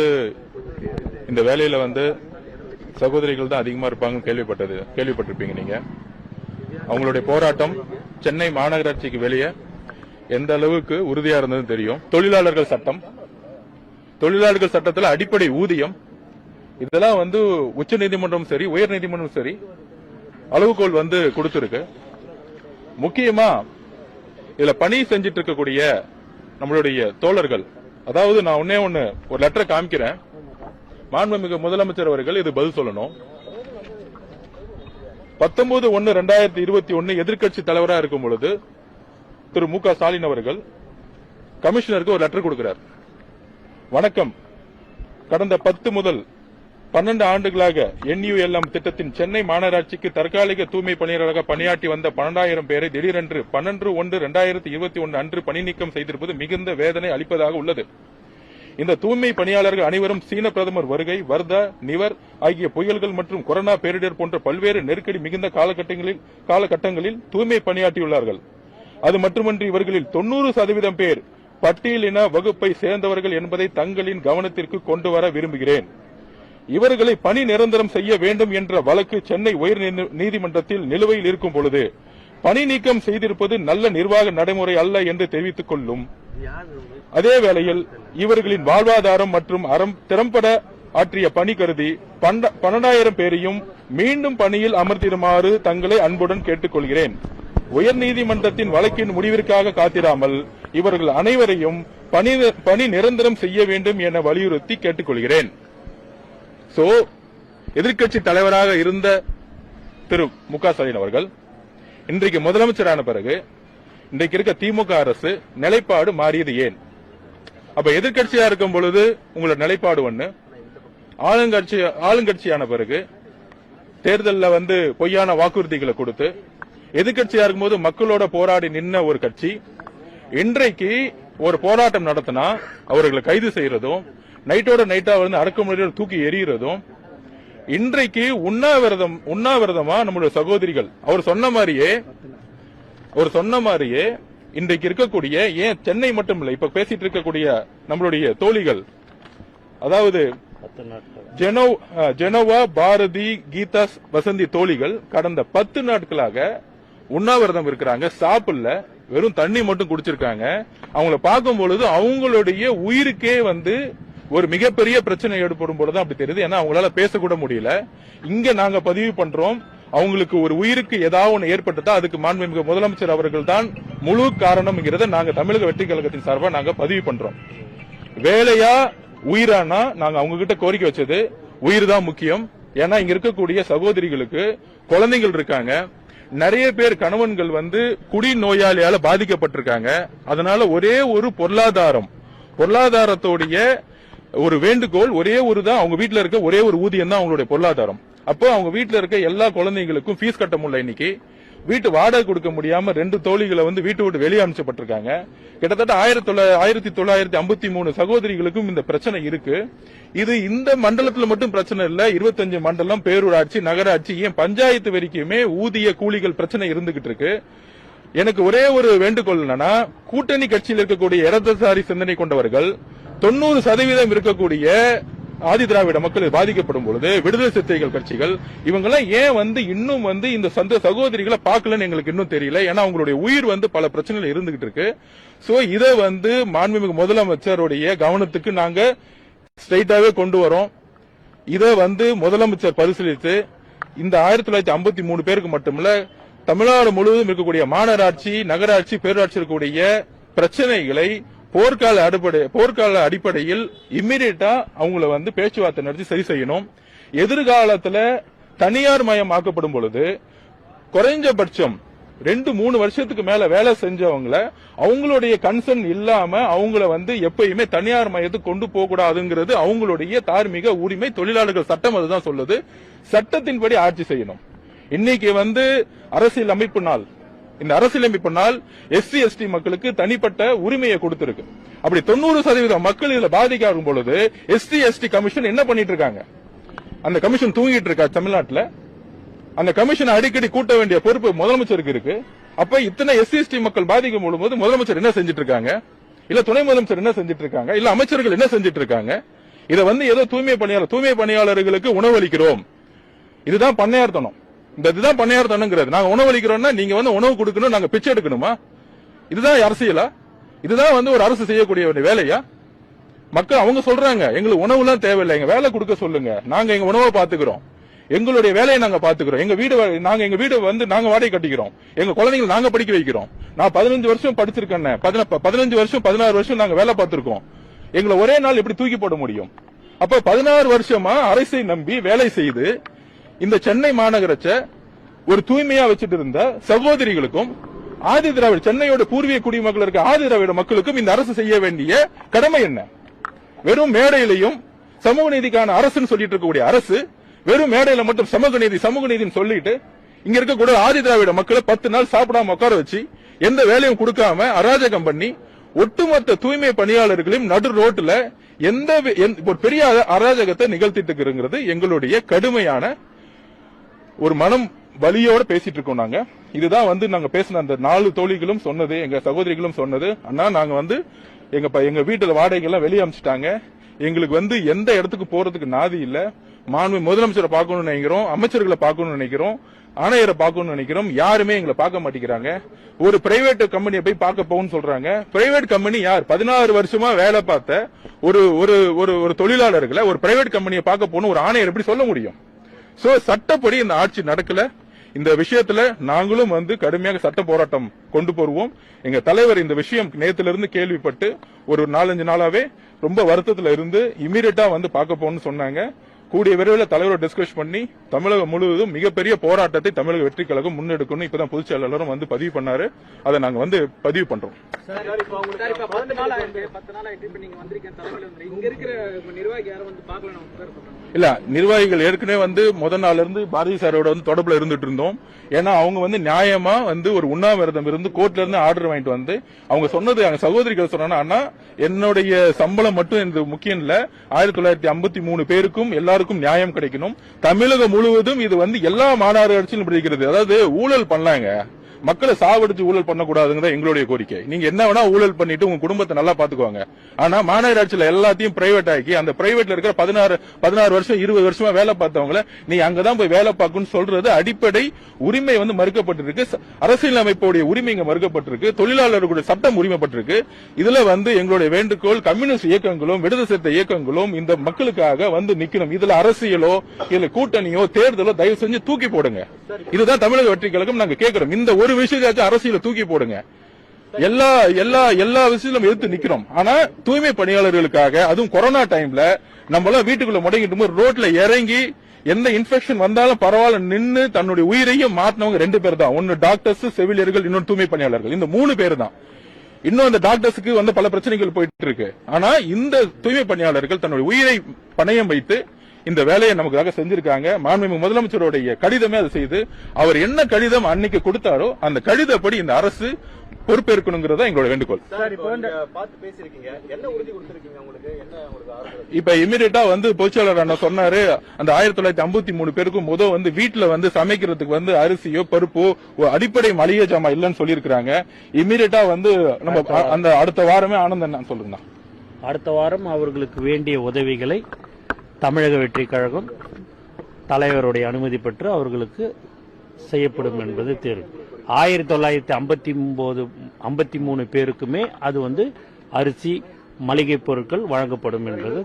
இந்த வேலையில வந்து சகோதரிகள் தான் அதிகமா இருப்பாங்கன்னு கேள்விப்பட்டது கேள்விப்பட்டிருப்பீங்க நீங்க. அவங்களுடைய போராட்டம் சென்னை மாநகராட்சிக்கு வெளியே எந்த அளவுக்கு உறுதியா இருந்ததுன்னு தெரியும். தொழிலாளர்கள் சட்டம். தொழிலாளர்கள் சட்டத்தில் அடிப்படை ஊதியம். இதெல்லாம் வந்து உச்ச நீதிமன்றம் சரி உயர் நீதிமன்றம் சரி அளவுகோல் வந்து கொடுத்திருக்கு. முக்கியமா இதுல பணி செஞ்சிட்டு இருக்கக்கூடிய நம்மளுடைய தோழர்கள் அதாவது நான் ஒன்னே ஒண்ணு ஒரு லெட்டரை காமிக்கிறேன். மாண்புமிகு முதலமைச்சர் அவர்கள் இது பதில் சொல்லணும். பத்தொன்பது ஒன்னு ரெண்டாயிரத்தி இருபத்தி ஒன்னு எதிர்க்கட்சி தலைவரா இருக்கும் பொழுது திரு மு க ஸ்டாலின் அவர்கள் கமிஷனருக்கு ஒரு லெட்டர் கொடுக்கிறார். வணக்கம். கடந்த பத்து முதல் பன்னெண்டு ஆண்டுகளாக என்யூஎல்எம் திட்டத்தின் சென்னை மாநகராட்சிக்கு தற்காலிக தூய்மை பணியாளராக பணியாற்றி வந்த பன்னெண்டாயிரம் பேரை திடீரென்று பன்னெண்டு ஒன்று இரண்டாயிரத்தி இருபத்தி ஒன்று அன்று பணி நீக்கம் செய்திருப்பது மிகுந்த வேதனை அளிப்பதாக உள்ளது. இந்த தூய்மை பணியாளர்கள் அனைவரும் சீன பிரதமர் வருகை வர்தா நிவர் ஆகிய புயல்கள் மற்றும் கொரோனா பேரிடர் போன்ற பல்வேறு நெருக்கடி மிகுந்த காலகட்டங்களில் காலகட்டங்களில் தூய்மை பணியாற்றியுள்ளார்கள். அது மட்டுமன்றி இவர்களில் தொண்ணூறு சதவீதம் பேர் பட்டியலின வகுப்பை சேர்ந்தவர்கள் என்பதை தங்களின் கவனத்திற்கு கொண்டு வர விரும்புகிறேன். இவர்களை பணி நிரந்தரம் செய்ய வேண்டும் என்ற வழக்கு சென்னை உயர் நீதிமன்றத்தில் நிலுவையில் இருக்கும் பொழுது பணி நீக்கம் செய்திருப்பது நல்ல நிர்வாக நடைமுறை அல்ல என்று தெரிவித்துக் கொள்ளும். அதே வேளையில் இவர்களின் வாழ்வாதாரம் மற்றும் அறம் திறம்பட ஆற்றிய பணி கருதி பன்னெண்டாயிரம் பேரையும் மீண்டும் பணியில் அமர்த்திடுமாறு தங்களை அன்புடன் கேட்டுக்கொள்கிறேன். உயர்நீதிமன்றத்தின் வழக்கின் முடிவிற்காக காத்திராமல் இவர்கள் அனைவரையும் பணி பணி நிரந்தரம் செய்ய வேண்டும் என வலியுறுத்தி கேட்டுக்கொள்கிறேன். சோ எதிர்க்கட்சி தலைவராக இருந்த திரு மு க ஸ்டாலின் அவர்கள் இன்றைக்கு முதலமைச்சரான பிறகு இன்றைக்கு இருக்க திமுக அரசு நிலைப்பாடு மாறியது ஏன்? அப்ப எதிர்கட்சியா இருக்கும் பொழுது உங்களோட நிலைப்பாடு ஒண்ணு. ஆளுங்கட்சி ஆளுங்கட்சியான பிறகு தேர்தலில் வந்து பொய்யான வாக்குறுதிகளை கொடுத்து எதிர்கட்சியா இருக்கும்போது மக்களோட போராடி நின்ன ஒரு கட்சி இன்றைக்கு ஒரு போராட்டம் நடத்தினா அவர்களை கைது செய்யறதும் நைட்டோட நைட்டா வந்து அடக்குமுறையோட தூக்கி எறிகிறதும் இன்றைக்கு உண்ணாவிரதம் உண்ணாவிரதமா நம்மளுடைய சகோதரிகள் அவர் சொன்ன மாதிரியே அவர் சொன்ன மாதிரியே இன்றைக்கு இருக்கக்கூடிய ஏன் சென்னை மட்டும் இல்ல இப்ப பேசிட்டு இருக்கக்கூடிய நம்மளுடைய தோழிகள் அதாவது ஜெனோவா பாரதி கீதா வசந்தி தோழிகள் கடந்த பத்து நாட்களாக உண்ணாவிரதம் இருக்கிறாங்க சாப்பிடல வெறும் தண்ணி மட்டும் குடிச்சிருக்காங்க. அவங்கள பார்க்கும் பொழுது அவங்களுடைய உயிருக்கே வந்து ஒரு மிகப்பெரிய பிரச்சனை ஏற்படும் பொழுது அப்படி தெரியுது. ஏன்னா அவங்களால பேசக்கூட முடியல. இங்க நாங்க பதிவு பண்றோம். அவங்களுக்கு ஒரு உயிருக்கு ஏதாவது ஒன்று ஏற்பட்டதா அதுக்கு மாண்புமிகு முதலமைச்சர் அவர்கள் தான் முழு காரணம்ங்கிறத நாங்க தமிழக வெற்றி கழகத்தின் சார்பாக நாங்க பதிவு பண்றோம். வேலையா உயிரானா நாங்க அவங்க கிட்ட கோரிக்கை வச்சது உயிர் தான் முக்கியம். ஏன்னா இங்க இருக்கக்கூடிய சகோதரிகளுக்கு குழந்தைகள் இருக்காங்க. நிறைய பேர் கணவன்கள் வந்து குடி நோயாளியால பாதிக்கப்பட்டிருக்காங்க. அதனால ஒரே ஒரு பொருளாதாரம் பொருளாதாரத்தோடைய ஒரு வேண்டுகோள் ஒரே ஒரு தான் அவங்க வீட்டில் இருக்க ஒரே ஒரு ஊதியம் தான் அவங்களுடைய பொருளாதாரம். அப்போ அவங்க வீட்டில் இருக்க எல்லா குழந்தைங்களுக்கும் ஃபீஸ் கட்ட முடியல இன்னைக்கு. வீட்டு வாடகை கொடுக்க முடியாம ரெண்டு தோழிகளை வந்து வீட்டு விட்டு வெளியே அமைச்சப்பட்டிருக்காங்க கிட்டத்தட்ட ஆயிரத்தி தொள்ளாயிரத்தி ஆயிரத்தி தொள்ளாயிரத்தி ஐம்பத்தி மூணு சகோதரிகளுக்கும் இந்த பிரச்சனை இருக்கு. இது இந்த மண்டலத்தில் மட்டும் பிரச்சனை இல்ல. இருபத்தஞ்சு மண்டலம் பேரூராட்சி நகராட்சி ஏன் பஞ்சாயத்து வரைக்குமே ஊதிய கூலிகள் பிரச்சனை இருந்துகிட்டு இருக்கு. எனக்கு ஒரே ஒரு வேண்டுகோள் என்னன்னா கூட்டணி கட்சியில் இருக்கக்கூடிய இடதுசாரி சிந்தனை கொண்டவர்கள் தொண்ணூறு சதவீதம் இருக்கக்கூடிய ஆதி திராவிட மக்கள் பாதிக்கப்படும் பொழுது விடுதலை சிறுத்தைகள் கட்சிகள் இவங்கெல்லாம் ஏன் வந்து இன்னும் வந்து இந்த சந்த சகோதரிகளை பார்க்கலன்னு எங்களுக்கு இன்னும் தெரியல. ஏன்னா அவங்களுடைய உயிர் வந்து பல பிரச்சனைகள் இருந்துகிட்டு இருக்கு. சோ இதை வந்து மாண்புமிகு முதலமைச்சருடைய கவனத்துக்கு நாங்க ஸ்ட்ரைட்டாவே கொண்டு வரோம். இதை வந்து முதலமைச்சர் பரிசீலித்து இந்த ஆயிரத்தி தொள்ளாயிரத்தி ஐம்பத்தி மூணு பேருக்கு மட்டுமல்ல தமிழ்நாடு முழுவதும் இருக்கக்கூடிய மாநகராட்சி நகராட்சி பேரூராட்சி இருக்கக்கூடிய பிரச்சனைகளை போர்க்கால அடிப்படை போர்க்கால அடிப்படையில் இம்மிடியட்டா அவங்கள வந்து பேச்சுவார்த்தை நடத்தி சரி செய்யணும். எதிர்காலத்துல தனியார் மயம் ஆக்கப்படும் பொழுது குறைஞ்சபட்சம் ரெண்டு மூணு வருஷத்துக்கு மேல வேலை செஞ்சவங்கள அவங்களுடைய கன்சர்ன் இல்லாம அவங்கள வந்து எப்பயுமே தனியார் மையத்துக்கு கொண்டு போக கூடாதுங்கிறது அவங்களுடைய தார்மீக உரிமை தொழிலாளர்கள் சட்டம் அதுதான் சொல்லுது. சட்டத்தின்படி ஆட்சி செய்யணும். இன்னைக்கு வந்து அரசியல் அமைப்பு நாள். இந்த அரசியலமைப்பு நாள் எஸ்சி எஸ்டி மக்களுக்கு தனிப்பட்ட உரிமையை கொடுத்திருக்கு. அப்படி தொண்ணூறு சதவீதம் மக்கள் இதுல பாதிக்காகும் பொழுது எஸ்சி எஸ்டி கமிஷன் என்ன பண்ணிட்டு இருக்காங்க? அந்த கமிஷன் தூங்கிட்டு இருக்கா தமிழ்நாட்டுல? அந்த கமிஷனை அடிக்கடி கூட்ட வேண்டிய பொறுப்பு முதலமைச்சருக்கு இருக்கு. அப்ப இத்தனை எஸ்சி எஸ்டி மக்கள் பாதிக்கும் பொழுது முதலமைச்சர் என்ன செஞ்சிட்டு இருக்காங்க? இல்ல துணை முதலமைச்சர் என்ன செஞ்சிட்டு இருக்காங்க? இல்ல அமைச்சர்கள் என்ன செஞ்சிட்டு இருக்காங்க? இதை வந்து ஏதோ தூய்மை பணியாளர் தூய்மை பணியாளர்களுக்கு உணவளிக்கிறோம். இதுதான் பண்ணையார்த்தனம். இந்த இதுதான் பண்ணையார் பண்ணையார்த்தனங்கிறது நாங்க உணவளிக்கிறோம்னா நீங்க வந்து உணவு கொடுக்கணும் நாங்க பிச்சை எடுக்கணுமா? இதுதான் அரசியலா? இதுதான் வந்து ஒரு அரசு செய்யக்கூடிய ஒரு வேலையா? மக்கள் அவங்க சொல்றாங்க எங்களுக்கு உணவுலாம் தேவையில்லை எங்க வேலை கொடுக்க சொல்லுங்க. நாங்க எங்க உணவை பாத்துக்கிறோம் எங்களுடைய வேலையை நாங்க பாத்துக்கிறோம் எங்க வீடு நாங்க எங்க வீடு வந்து நாங்க வாடகை கட்டிக்கிறோம். எங்க குழந்தைங்களை நாங்க படிக்க வைக்கிறோம். நான் பதினஞ்சு வருஷம் படிச்சிருக்கேன் பதின- பதினஞ்சு வருஷம் பதினாறு வருஷம் நாங்க வேலை பார்த்திருக்கோம். எங்களை ஒரே நாள் எப்படி தூக்கி போட முடியும்? அப்ப பதினாறு வருஷமா அரசை நம்பி வேலை செய்து இந்த சென்னை மாநகரச்ச ஒரு தூய்மையா வச்சுட்டு இருந்த சகோதரிகளுக்கும் ஆதி திராவிட சென்னையோட பூர்வீக குடிமக்கள் இருக்க ஆதி திராவிட மக்களுக்கும் இந்த அரசு செய்ய வேண்டிய கடமை என்ன? வெறும் மேடையிலையும் சமூக நீதிக்கான அரசுன்னு சொல்லிட்டு இருக்கக்கூடிய அரசு வெறும் மேடையில மட்டும் சமூக நீதி சமூக நீதினு சொல்லிட்டு இங்க இருக்கக்கூடிய ஆதி திராவிட மக்களை பத்து நாள் சாப்பிடாம உட்கார வச்சு எந்த வேலையும் கொடுக்காம அராஜகம் பண்ணி ஒட்டுமொத்த தூய்மை பணியாளர்களையும் நடு ரோட்டில் எந்த ஒரு பெரிய அராஜகத்தை நிகழ்த்திட்டு இருக்கிறது எங்களுடைய கடுமையான ஒரு மனம் வலியோட பேசிட்டு இருக்கோம் நாங்க. இதுதான் வந்து நாங்க பேசின அந்த நாலு தோழிகளும் சொன்னது எங்க சகோதரிகளும் சொன்னது. அண்ணா நாங்க வந்து எங்க ப- எங்க வீட்டுல வாடகை எல்லாம் வெளியே அமிச்சிட்டாங்க. எங்களுக்கு வந்து எந்த இடத்துக்கு போறதுக்கு நாதி இல்ல. மாண்பு முதலமைச்சரை பார்க்கணும்னு நினைக்கிறோம் அமைச்சர்களை பார்க்கணும்னு நினைக்கிறோம் ஆணையரை பார்க்கணும்னு நினைக்கிறோம். யாருமே எங்களை பார்க்க மாட்டேங்கிறாங்க. ஒரு பிரைவேட் கம்பெனியை போய் பார்க்க போகணும்னு சொல்றாங்க. பிரைவேட் கம்பெனி யார்? பதினாறு வருஷமா வேலை பார்த்த ஒரு ஒரு ஒரு ஒரு தொழிலாளர்களை ஒரு பிரைவேட் கம்பெனியை பார்க்க போகணும் ஒரு ஆணையர் எப்படி சொல்ல முடியும்? சோ சட்டப்படி இந்த ஆட்சி நடக்கல. இந்த விஷயத்துல நாங்களும் வந்து கடுமையாக சட்ட போராட்டம் கொண்டு போடுவோம் எங்க தலைவர் இந்த விஷயம் நேத்துல இருந்து கேள்விப்பட்டு ஒரு நாலஞ்சு நாளாவே ரொம்ப வருத்தத்துல இருந்து இமீடியட்டா வந்து பார்க்க போகணும்னு சொன்னாங்க. கூடிய விரைவில் தலைவரோட டிஸ்கஸ் பண்ணி தமிழகம் முழுவதும் மிகப்பெரிய போராட்டத்தை தமிழக வெற்றி கழகம் முன்னெடுக்கணும் இப்பதான் பொதுச் செயலாளரும் வந்து பதிவு பண்ணாரு. அதை நாங்க வந்து பதிவு பண்றோம். இல்ல நிர்வாகிகள் ஏற்கனவே வந்து முத நாள்ல இருந்து பாரதி சாரோட வந்து தொடர்புல இருந்துட்டு இருந்தோம். ஏன்னா அவங்க வந்து நியாயமா வந்து ஒரு உண்ணாவிரதம் இருந்து கோர்ட்ல இருந்து ஆர்டர் வாங்கிட்டு வந்து அவங்க சொன்னது அவங்க சகோதரிகள் சொன்னா என்னுடைய சம்பளம் மட்டும் எனக்கு முக்கியம் இல்ல. ஆயிரத்தி தொள்ளாயிரத்தி ஐம்பத்தி மூணு பேருக்கும் எல்லாருக்கும் நியாயம் கிடைக்கணும். தமிழகம் முழுவதும் இது வந்து எல்லா மாநகராட்சியிலும் இருக்கிறது அதாவது ஊழல் பண்ணலாங்க. மக்களை சாவடிச்சு ஊழல் பண்ணக்கூடாதுங்கிறத எங்களுடைய கோரிக்கை. நீங்க என்ன வேணா ஊழல் பண்ணிட்டு உங்க குடும்பத்தை நல்லா பாத்துக்குவாங்க ஆனா மாநகராட்சியில எல்லாத்தையும் பிரைவேட் ஆக்கி அந்த பிரைவேட்ல இருக்கிற பதினாறு பதினாறு வருஷம் இருபது வருஷமா வேலை பார்த்தவங்கள நீ அங்கதான் போய் வேலை பார்க்கணும்னு சொல்றது அடிப்படை உரிமை வந்து மறுக்கப்பட்டிருக்கு. ச- அரசியலமைப்புடைய உரிமை இங்க மறுக்கப்பட்டிருக்கு. தொழிலாளர்களுடைய சட்டம் உரிமைப்பட்டிருக்கு. இதுல வந்து எங்களுடைய வேண்டுகோள் கம்யூனிஸ்ட் இயக்கங்களும் விடுதலை சிறுத்தை இயக்கங்களும் இந்த மக்களுக்காக வந்து நிக்கணும். இதுல அரசியலோ இல்ல கூட்டணியோ தேர்தலோ தயவு செஞ்சு தூக்கி போடுங்க. இதுதான் தமிழக வெற்றி கழகம் நாங்க கேட்கிறோம் இந்த ஒரு விஷயத்தாச்சும் அரசியல தூக்கி போடுங்க. எல்லா எல்லா எல்லா விஷயத்திலும் எதிர்த்து நிக்கிறோம். ஆனா தூய்மை பணியாளர்களுக்காக அதுவும் கொரோனா டைம்ல நம்ம எல்லாம் வீட்டுக்குள்ள முடங்கிட்டு போது ரோட்ல இறங்கி எந்த இன்ஃபெக்ஷன் வந்தாலும் பரவாயில்ல நின்னு தன்னுடைய உயிரையும் மாத்தினவங்க ரெண்டு பேர் தான். ஒன்னு டாக்டர்ஸ் செவிலியர்கள் இன்னொன்று தூய்மை பணியாளர்கள். இந்த மூணு பேர் தான். இன்னும் அந்த டாக்டர்ஸுக்கு வந்து பல பிரச்சனைகள் போயிட்டு இருக்கு. ஆனா இந்த தூய்மை பணியாளர்கள் தன்னுடைய உயிரை பணயம் வைத்து இந்த வேலையை நமக்காக செஞ்சிருக்காங்க. மாண்புமிகு முதலமைச்சருடைய கடிதமே அதை செய்து அவர் என்ன கடிதம் அன்னைக்கு கொடுத்தாரோ அந்த கடிதப்படி இந்த அரசு பொறுப்பேற்கணுங்கிறதா எங்களோட வேண்டுகோள். சார் இப்போ இந்த பார்த்து பேசிருக்கீங்க என்ன உறுதி கொடுத்திருக்கீங்க உங்களுக்கு? என்ன உங்களுக்கு ஆறுதல்? இப்ப இமிடியட்டா வந்து பொதுச்செயலாளர் அண்ணா சொன்னாரு அந்த ஆயிரத்தி தொள்ளாயிரத்தி ஐம்பத்தி மூணு பேருக்கும் முத வந்து வீட்டுல வந்து சமைக்கிறதுக்கு வந்து அரிசியோ பருப்போ ஒரு அடிப்படை மளிகை ஜாமான் இல்லைன்னு சொல்லியிருக்கிறாங்க. இமிடியட்டா வந்து நம்ம அந்த அடுத்த வாரமே ஆனந்தன் நான் சொல்லுங்கண்ணா அடுத்த வாரம் அவர்களுக்கு வேண்டிய உதவிகளை தமிழக வெற்றி கழகம் தலைவருடைய அனுமதி பெற்று அவர்களுக்கு செய்யப்படும் என்பது தேர்வு. ஆயிரத்தி தொள்ளாயிரத்தி ஐம்பத்தி ஒன்பது ஐம்பத்தி மூணு பேருக்குமே அது வந்து அரிசி மளிகை பொருட்கள் வழங்கப்படும் என்பது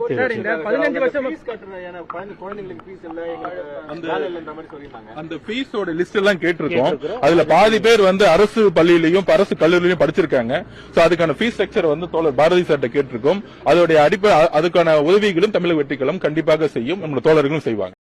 அந்த ஃபீஸோட லிஸ்ட் எல்லாம் கேட்டிருக்கோம். அதுல பாதி பேர் வந்து அரசு பள்ளியிலையும் அரசு கல்லூரியிலையும் படிச்சிருக்காங்க. சோ அதுக்கான ஃபீஸ் ஸ்ட்ரக்சர் வந்து தோழர் பாரதி சார்ட்ட கேட்டிருக்கோம். அதோடைய அடிப்படை அதுக்கான உதவிகளும் தமிழக வெற்றிகளும் கண்டிப்பாக செய்யும். நம்மளோட தோழர்களும் செய்வாங்க.